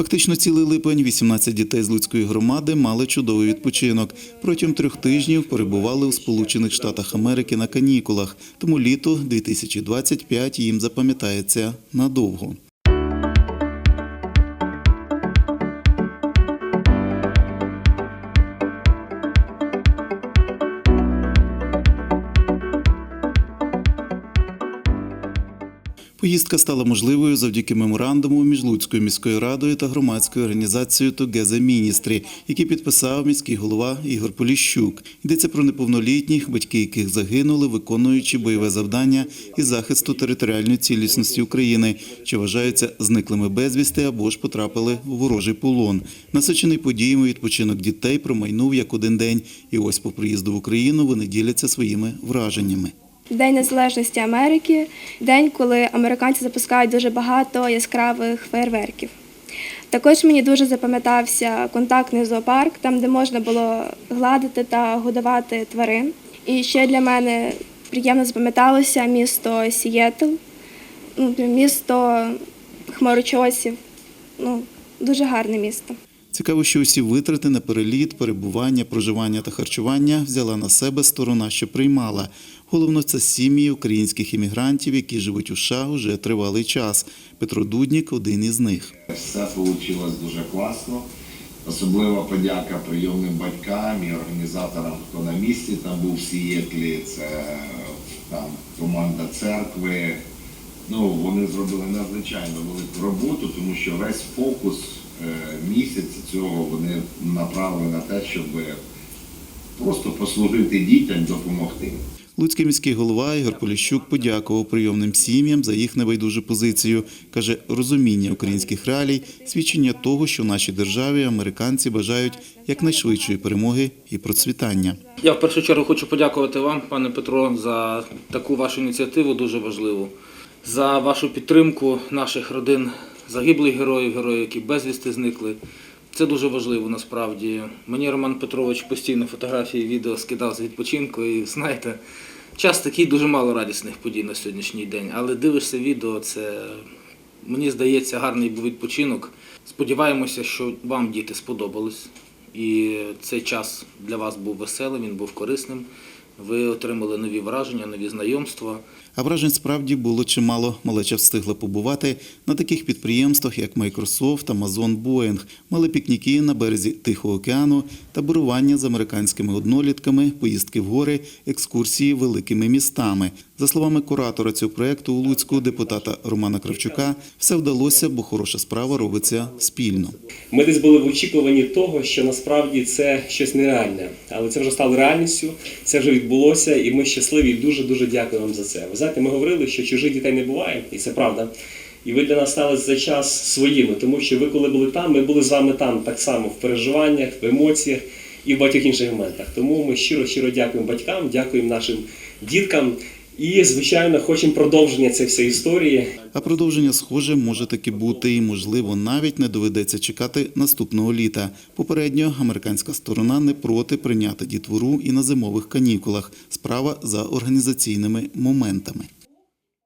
Фактично цілий липень 18 дітей з Луцької громади мали чудовий відпочинок. Протягом трьох тижнів перебували у Сполучених Штатах Америки на канікулах, тому літо 2025 їм запам'ятається надовго. Поїздка стала можливою завдяки меморандуму між Луцькою міською радою та громадською організацією Together Ministry, який підписав міський голова Ігор Поліщук. Йдеться про неповнолітніх, батьки яких загинули, виконуючи бойове завдання із захисту територіальної цілісності України, чи вважаються зниклими безвісти або ж потрапили у ворожий полон. Насичений подіями відпочинок дітей промайнув як один день, і ось по приїзду в Україну вони діляться своїми враженнями. День Незалежності Америки, день, коли американці запускають дуже багато яскравих фейерверків. Також мені дуже запам'ятався контактний зоопарк, там, де можна було гладити та годувати тварин. І ще для мене приємно запам'яталося місто Сієтл, ну, місто хмарочосів. Ну, дуже гарне місто. Цікаво, що усі витрати на переліт, перебування, проживання та харчування взяла на себе сторона, що приймала. Головно, це сім'ї українських іммігрантів, які живуть у США уже тривалий час. Петро Дуднік один із них. Все вийшло дуже класно. Особлива подяка прийомним батькам і організаторам, хто на місці там був в Сієтлі. Це там команда церкви. Ну, вони зробили надзвичайно велику роботу, тому що весь фокус е, місяця цього вони направили на те, щоб просто послужити дітям, допомогти. Луцький міський голова Ігор Поліщук подякував прийомним сім'ям за їх небайдужу позицію. Каже, розуміння українських реалій, свідчення того, що в нашій державі американці бажають якнайшвидшої перемоги і процвітання. Я в першу чергу хочу подякувати вам, пане Петро, за таку вашу ініціативу, дуже важливу, за вашу підтримку наших родин загиблих героїв, героїв, які безвісти зникли. Це дуже важливо насправді. Мені Роман Петрович постійно фотографії, відео скидав з відпочинку, і знаєте, час такий дуже мало радісних подій на сьогоднішній день. Але дивишся відео, це мені здається гарний був відпочинок. Сподіваємося, що вам діти сподобались. І цей час для вас був веселим, він був корисним. Ви отримали нові враження, нові знайомства. А вражень справді було чимало. Малеча встигла побувати на таких підприємствах, як Microsoft, Amazon, Boeing, мали пікніки на березі Тихого океану, таборування з американськими однолітками, поїздки в гори, екскурсії великими містами. За словами куратора цього проекту у Луцьку, депутата Романа Кравчука, все вдалося, бо хороша справа робиться спільно. Ми десь були в очікуванні того, що насправді це щось нереальне, але це вже стало реальністю, це вже відбулося, і ми щасливі і дуже дуже дякуємо вам за це. Ви знаєте, ми говорили, що чужих дітей не буває, і це правда. І ви для нас стали за час своїми, тому що ви, коли були там, ми були з вами там так само в переживаннях, в емоціях і в багатьох інших моментах. Тому ми щиро щиро дякуємо батькам, дякуємо нашим діткам. І, звичайно, хочемо продовження цієї всієї історії. А продовження схоже може таки бути і, можливо, навіть не доведеться чекати наступного літа. Попередньо американська сторона не проти прийняти дітвору і на зимових канікулах. Справа за організаційними моментами.